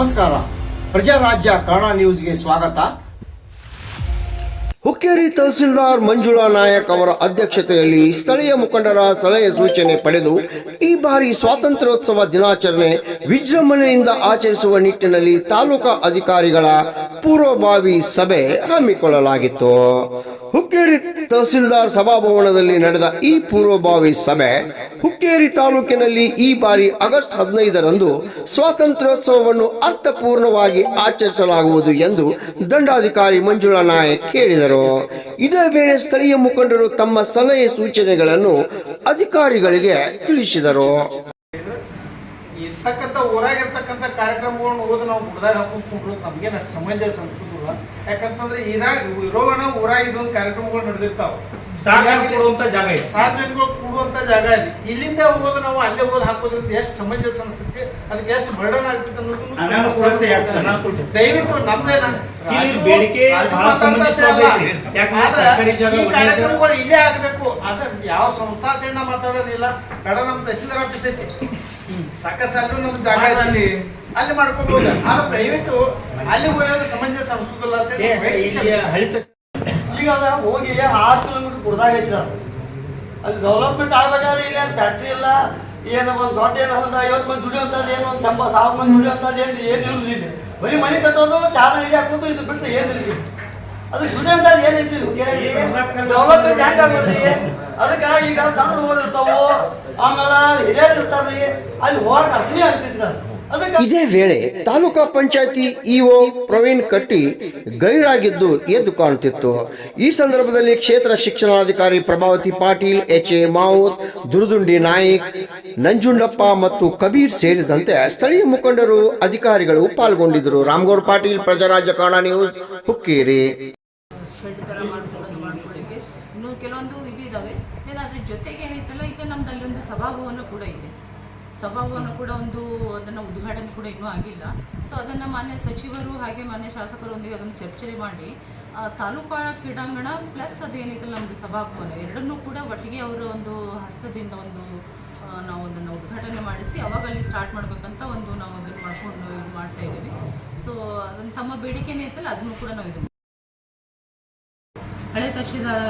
ನಮಸ್ಕಾರ. ಪ್ರಜಾರಾಜ್ಯ ಕನ್ನಡ ನ್ಯೂಸ್ಗೆ ಸ್ವಾಗತ. ಹುಕ್ಕೇರಿ ತಹಸೀಲ್ದಾರ್ ಮಂಜುಳಾ ನಾಯಕ್ ಅವರ ಅಧ್ಯಕ್ಷತೆಯಲ್ಲಿ ಸ್ಥಳೀಯ ಮುಖಂಡರ ಸಲಹೆ ಸೂಚನೆ ಪಡೆದು ಈ ಬಾರಿ ಸ್ವಾತಂತ್ರ್ಯೋತ್ಸವ ದಿನಾಚರಣೆ ವಿಜೃಂಭಣೆಯಿಂದ ಆಚರಿಸುವ ನಿಟ್ಟಿನಲ್ಲಿ ತಾಲೂಕಾ ಅಧಿಕಾರಿಗಳ ಪೂರ್ವಭಾವಿ ಸಭೆ ಹಮ್ಮಿಕೊಳ್ಳಲಾಗಿತ್ತು. ಹುಕ್ಕೇರಿ ತಹಸೀಲ್ದಾರ್ ಸಭಾಭವನದಲ್ಲಿ ನಡೆದ ಈ ಪೂರ್ವಭಾವಿ ಸಭೆ ಹುಕ್ಕೇರಿ ತಾಲೂಕಿನಲ್ಲಿ ಈ ಬಾರಿ ಆಗಸ್ಟ್ ಹದಿನೈದರಂದು ಸ್ವಾತಂತ್ರ್ಯೋತ್ಸವವನ್ನು ಅರ್ಥಪೂರ್ಣವಾಗಿ ಆಚರಿಸಲಾಗುವುದು ಎಂದು ದಂಡಾಧಿಕಾರಿ ಮಂಜುಳಾ ನಾಯಕ್ ಹೇಳಿದರು. ಇದೇ ವೇಳೆ ಸ್ಥಳೀಯ ಮುಖಂಡರು ತಮ್ಮ ಸಲಹೆ ಸೂಚನೆಗಳನ್ನು ಅಧಿಕಾರಿಗಳಿಗೆ ತಿಳಿಸಿದರು. ಇರ್ತಕ್ಕಂಥ ಊರಾಗಿರ್ತಕ್ಕಂಥ ಕಾರ್ಯಕ್ರಮಗಳನ್ನು ಓದಿ ನಾವು ಕೂಡ ನಮ್ಗೇನು ಅಷ್ಟು ಸಮಂಜಸ ಅನ್ಸೋದಿಲ್ಲ ಯಾಕಂತಂದ್ರೆ ಇರಾಗ ಇರೋವನ ಊರಾಗ ಇದೊಂದು ಕಾರ್ಯಕ್ರಮಗಳು ನಡೆದಿರ್ತಾವ. ಸಾರ್ವಜನಿಕ ಕೊಡುವಂತ ಜಾಗ ಇದೆ. ಸಾರ್ವಜನಿಕರು ಕೂಡುವಂತ ಜಾಗ ಇದೆ. ಇಲ್ಲಿಂದ ಹೋಗೋದು ನಾವು ಅಲ್ಲೇ ಹೋಗೋದು ಹಾಕೋದ್ರಿಂದ ಎಷ್ಟು ಸಮಂಜಸ ಅನ್ಸುತ್ತೆ ಅದಕ್ಕೆ ಎಷ್ಟು ಬರ್ಡನ್ ಆಗ್ತದೆ? ಅನ್ನೋದು. ದಯವಿಟ್ಟು ನಮ್ದೇನ ಇಲ್ಲಿ ಬೇಡಿಕೆ ಕಾರ್ಯಕ್ರಮಗಳು ಇಲ್ಲೇ ಆಗ್ಬೇಕು. ಆದ್ರೆ ಯಾವ ಸಂಸ್ಥಾದಿಂದ ಮಾತಾಡೋದಿಲ್ಲ. ಬೇಡ ನಮ್ಮ ತಹಸೀಲ್ದಾರ್ ಆಫೀಸ್ ಐತಿ. ಸಾಕಷ್ಟು ಅಲ್ಲೂ ನಮ್ಗೆ ಜಾಗ. ಅಲ್ಲಿ ಅಲ್ಲಿ ಮಾಡ್ಕೋಬಹುದು ಆದ್ರೆ ದಯವಿಟ್ಟು ಅಲ್ಲಿ ಹೋಗೋದು ಸಮಂಜ ಸಂಸ್ಕೃತಲ್ಲ ಅಂತ ಹೇಳಿ ಈಗ ಅದ ಹೋಗಿ ಆರು ಕಿಲೋಮೀಟರ್ ಕುಡ್ದಾಗ ಐತಿ ಅದು. ಅಲ್ಲಿ ಡೆವಲಪ್ಮೆಂಟ್ ಆಗ್ಬೇಕಾದ್ರೆ ಇಲ್ಲಿ ಏನು ಫ್ಯಾಕ್ಟ್ರಿ ಇಲ್ಲ ಏನು ಒಂದು ದೊಡ್ಡ ಏನು ಒಂದು ಐವತ್ತು ಮಂದಿ ದುಡಿಯುವಂಥದ್ದು ಏನು ಒಂದು ಸಂಬ ಸಾವಿರ ಮಂದಿ ದುಡಿಯುವಂಥದ್ದು ಏನು ಏನು ಇರುವುದಿಲ್ಲ ಬರೀ ಮನೆ ಕಟ್ಟೋದು ಚಾರ ಹಿಡಿ ಹಾಕೋದು ಇದು ಬಿಟ್ಟು ಏನಿರಲಿ ಅದು ದುಡಿಯುವಂಥದ್ದು ಏನಿತ್ತು ಡೆವಲಪ್ಮೆಂಟ್ ಹೆಂಗೆ ಆಗೋದ್ರಿ? ಅದಕ್ಕೆ ಈಗ ಸಣ್ಣ ಓದಿರ್ತಾವು ಆಮೇಲೆ ಹಿರಿಯರು ಇರ್ತಾರ್ರಿ. ಅಲ್ಲಿ ಹೋಗಕ್ಕೆ ಅರ್ಥನೇ ಆಗ್ತಿತ್ತು ಅದು. ಇದೇ ವೇಳೆ ತಾಲೂಕಾ ಪಂಚಾಯತಿ ಇಒ ಪ್ರವೀಣ್ ಕಟ್ಟಿ ಗೈರಾಗಿದ್ದು ಎದ್ದು ಕಾಣುತ್ತಿತ್ತು. ಈ ಸಂದರ್ಭದಲ್ಲಿ ಕ್ಷೇತ್ರ ಶಿಕ್ಷಣಾಧಿಕಾರಿ ಪ್ರಭಾವತಿ ಪಾಟೀಲ್ ಎಚ್ ಎ ಮಾವುತ್, ದುರುದುಂಡಿ ನಾಯಕ್, ನಂಜುಂಡಪ್ಪ ಮತ್ತು ಕಬೀರ್ ಸೇರಿದಂತೆ ಸ್ಥಳೀಯ ಮುಖಂಡರು ಅಧಿಕಾರಿಗಳು ಪಾಲ್ಗೊಂಡಿದ್ದರು. ರಾಮಗೌಡ ಪಾಟೀಲ್, ಪ್ರಜಾರಾಜ್ಯ ಕನ್ನಡ ನ್ಯೂಸ್, ಹುಕ್ಕೇರಿ. ಕೆಲವೊಂದು ಇದು ಇದ್ದಾವೆ. ದೆನ್ ಅದ್ರ ಜೊತೆಗೆ ಏನೈತಲ್ಲ ಈಗ ನಮ್ದು ಅಲ್ಲಿ ಒಂದು ಸಭಾಭವನ ಕೂಡ ಇದೆ. ಸಭಾಭವನ ಕೂಡ ಒಂದು ಅದನ್ನು ಉದ್ಘಾಟನೆ ಕೂಡ ಇನ್ನೂ ಆಗಿಲ್ಲ. ಸೊ ಅದನ್ನು ಮಾನ್ಯ ಸಚಿವರು ಹಾಗೆ ಮಾನ್ಯ ಶಾಸಕರೊಂದಿಗೆ ಅದನ್ನು ಚರ್ಚೆ ಮಾಡಿ ತಾಲೂಕಾ ಕ್ರೀಡಾಂಗಣ ಪ್ಲಸ್ ಅದೇನಿದೆ ನಮ್ಮದು ಸಭಾಭವನ ಎರಡನ್ನೂ ಕೂಡ ಒಟ್ಟಿಗೆ ಅವರ ಒಂದು ಹಸ್ತದಿಂದ ಒಂದು ನಾವು ಅದನ್ನು ಉದ್ಘಾಟನೆ ಮಾಡಿಸಿ, ಅವಾಗ ಅಲ್ಲಿ ಸ್ಟಾರ್ಟ್ ಮಾಡಬೇಕಂತ ಒಂದು ನಾವು ಅದನ್ನು ಮಾಡ್ಕೊಂಡು ಇದು ಮಾಡ್ತಾ ಇದ್ದೀವಿ. ಸೊ ಅದನ್ನು ತಮ್ಮ ಬೇಡಿಕೆನೇ ಇತ್ತಲ್ಲ, ಅದನ್ನು ಕೂಡ ನಾವು ಇದು ಹಳೆ ತಹಶೀಲ್ದಾರ್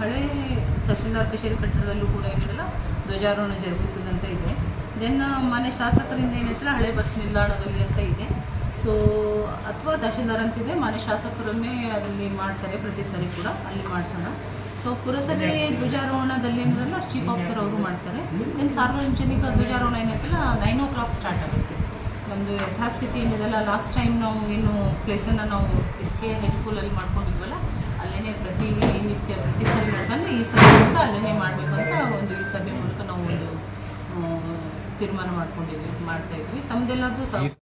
ಹಳೆ ತಹಶೀಲ್ದಾರ್ ಕಚೇರಿ ಕಟ್ಟಡದಲ್ಲೂ ಕೂಡ ಏನಿದೆಲ್ಲ ಧ್ವಜಾರೋಹಣ ಜರುಗಿಸುವುದಂತ ಇದೆ. ದೆನ್ ಮನೆ ಶಾಸಕರಿಂದ ಏನಿದ್ರೆ ಹಳೆ ಬಸ್ ನಿಲ್ದಾಣದಲ್ಲಿ ಅಂತ ಇದೆ. ಸೊ ಅಥವಾ ತಹಶೀಲ್ದಾರ್ ಅಂತಿದೆ ಮನೆ ಶಾಸಕರನ್ನೇ ಅಲ್ಲಿ ಮಾಡ್ತಾರೆ, ಪ್ರತಿ ಸರಿ ಕೂಡ ಅಲ್ಲಿ ಮಾಡಿಸೋಣ. ಸೊ ಪುರಸಭೆ ಧ್ವಜಾರೋಹಣದಲ್ಲಿ ಏನಿದೆಲ್ಲ ಚೀಫ್ ಆಫೀಸರ್ ಅವರು ಮಾಡ್ತಾರೆ. ದೆನ್ ಸಾರ್ವಜನಿಕ ಧ್ವಜಾರೋಹಣ ಏನೈತಲ್ಲ ನೈನ್ ಓ ಕ್ಲಾಕ್ ಸ್ಟಾರ್ಟ್ ಆಗುತ್ತೆ. ನಮ್ಮದು ಯಥಾಸ್ಥಿತಿ ಏನಿದೆಲ್ಲ ಲಾಸ್ಟ್ ಟೈಮ್ ನಾವು ಏನು ಪ್ಲೇಸನ್ನು ನಾವು ಎಸ್ ಕೆ ಹೈಸ್ಕೂಲಲ್ಲಿ ಮಾಡ್ಕೊಂಡಿದ್ವಲ್ಲ ಅಲ್ಲೇ ಪ್ರತಿ ನಿತ್ಯ ಪ್ರತಿ ಸರಿ ಈ ಸಲ ಕೂಡ ಅಲ್ಲೇ ಮಾಡಬೇಕಂತ ಒಂದು ಈ ಸಭೆ ಮೂಲಕ ನಾವು ಒಂದು ಆ, ತೀರ್ಮಾನ ಮಾಡ್ಕೊಂಡಿದ್ವಿ ಮಾಡ್ತಾ ಇದ್ವಿ. ತಮ್ದೆಲ್ಲಾದ್ರೂ